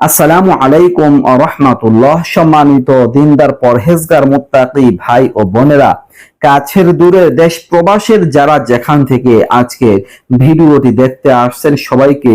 আসসালামু আলাইকুম রহমাতুল্লাহ। সম্মানিত দিনদার পরহেজগার মুত্তাকি ভাই ও বোনেরা কাছের দূরে দেশ প্রবাসের যারা যেখান থেকে আজকে ভিডিওটি দেখতে আসছেন, সবাইকে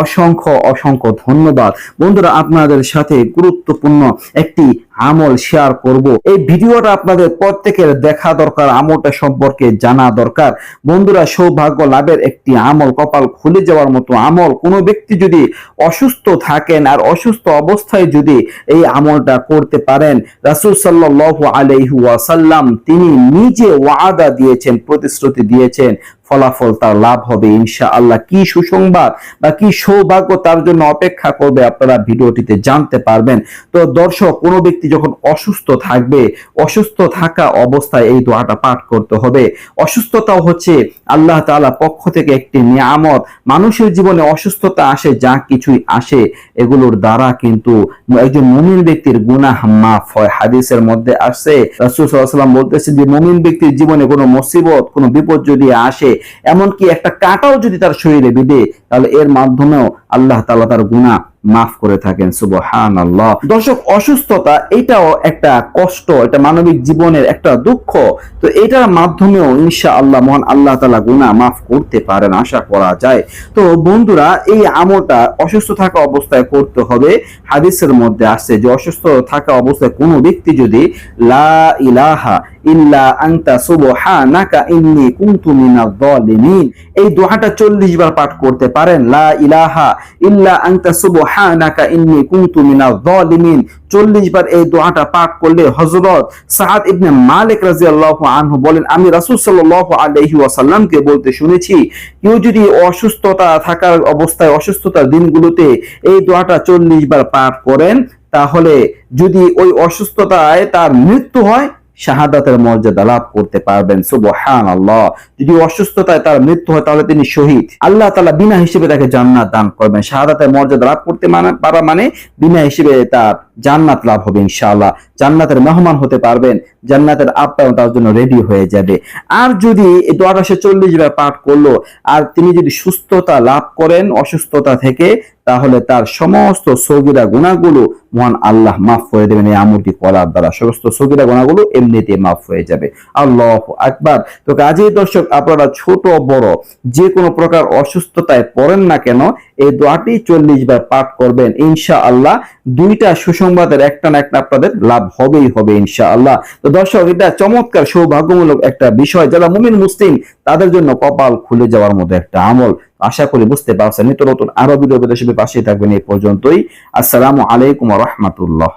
অসংখ্য অসংখ্য ধন্যবাদ। বন্ধুরা, আপনাদের সাথে গুরুত্বপূর্ণ একটি আমল শেয়ার করব। এই ভিডিওটা আপনাদের প্রত্যেকের দেখা দরকার, আমলটা সম্পর্কে জানা দরকার। বন্ধুরা, সৌভাগ্য লাভের একটি আমল, কপাল খুলে যাওয়ার মতো আমল। কোনো ব্যক্তি যদি অসুস্থ থাকেন আর অসুস্থ অবস্থায় যদি এই আমলটা করতে পারেন, রাসূল সাল্লাল্লাহু আলাইহি ওয়াসাল্লাম তিনি নিজে ওয়াদা দিয়েছেন প্রতিশ্রুতি দিয়েছেন। ফলাফল তার লাভ হবে ইনশা আল্লাহ কি সুসংবাদ বা কি সৌভাগ্য তার জন্য অপেক্ষা করবে আপনারা ভিডিওটিতে জানতে পারবেন। তো দর্শক, কোনো ব্যক্তি যখন অসুস্থ থাকবে, অসুস্থ থাকা অবস্থায় এই দোয়াটা পাঠ করতে হবে। অসুস্থতাও হচ্ছে আল্লাহ তাআলা পক্ষ থেকে একটি নিয়ামত। মানুষের জীবনে অসুস্থতা আসে, যা কিছুই আসে, এগুলোর দ্বারা কিন্তু একজন মুমিন ব্যক্তির গুনাহ মাফ হয়। হাদিসের মধ্যে আসছে, রাসূল সাল্লাল্লাহু আলাইহি ওয়াসাল্লাম বলতেছেন যে, মুমিন ব্যক্তির জীবনে কোনো মুসিবত, কোনো বিপদ যদি আসে এমনকি একটা কাঁটাও যদি তার শরীরে বিধে তাহলে এর মাধ্যমেও আল্লাহ তাআলা তার গুনাহ মাফ করে থাকেন সুবহান আল্লাহ দর্শক, অসুস্থতা, এটাও একটা কষ্ট, এটা মানবিক জীবনের একটা দুঃখ। তো এটার মাধ্যমেও ইনশা আল্লাহ মহান আল্লাহ তালা গুনাহ মাফ করতে পারেন, আশা করা যায়। তো বন্ধুরা, এই আমলটা অসুস্থ থাকা অবস্থায় করতে হবে। হাদিসের মধ্যে আসছে যে অসুস্থ থাকা অবস্থায় কোনো ব্যক্তি যদি, লা ইলাহা এই দোয়াটা 40 বার পাঠ করতে পারেন, লা ইলাহা ইল্লা আংতা আনতা সুবহানাকা ইন্নী কুনতু জালিমিন 40 বার এই দোয়াটা পাঠ করলে হযরত ইবনে মালিক রাদিয়াল্লাহু আনহু বলেন, আমি রাসূল সাল্লাল্লাহু আলাইহি বলতে শুনেছি, কেউ যদি অসুস্থতা থাকার অবস্থায় অসুস্থতার দিনগুলোতে এই দোয়াটা 40 বার পাঠ করেন, তাহলে যদি ওই অসুস্থতায় তার মৃত্যু হয় শাহাদাতের মর্যাদা লাভ করতে পারবেন সুবহান আল্লাহ যদি অসুস্থতায় তার মৃত্যু হয়, তাহলে তিনি শহীদ। আল্লাহ তালা বিনা হিসেবে তাকে জান্নাত দান করবেন। শাহাদাতের মর্যাদা লাভ করতে মানে পারা মানে বিনা হিসেবে তার জান্নাত লাভ হবে, ইনশাআল্লাহ। জান্নাতের মেহমান হতে পারবেন, জান্নাতের আপ্যায়ন তার জন্য রেডি হয়ে যাবে। আর যদি দোয়াটা সে চল্লিশ বার পাঠ করল, আর তিনি যদি সুস্থতা লাভ করেন, অসুস্থতা থেকে, তাহলে তার সমস্ত সগিরা গুণাগুলো মহান আল্লাহ মাফ করে দেবেন, এই আমলটি করার দ্বারা। সমস্ত সগিরা গুণাগুলো এমনিতে মাফ হয়ে যাবে। আল্লাহ আকবার। তো কাজেই দর্শক, আপনারা ছোট, বড়, যে কোনো প্রকার অসুস্থতায় পড়েন না কেন, এই দোয়াটি চল্লিশ বার পাঠ করবেন। ইনশা আল্লাহ দুইটা সুসংবাদের একটা না একটা আপনাদের লাভ হবেই হবে ইনশা আল্লাহ তো দর্শক, এটা চমৎকার, সৌভাগ্যমূলক একটা বিষয়। যারা মুমিন, মুসলিম, তাদের জন্য কপাল খুলে যাওয়ার মতো একটা আমল। আশা করি বুঝতে পারছেন, নিত্য নতুন আরও ভিডিও পাশে থাকবেন এই পর্যন্তই। আসসালামু আলাইকুম রহমতুল্লাহ।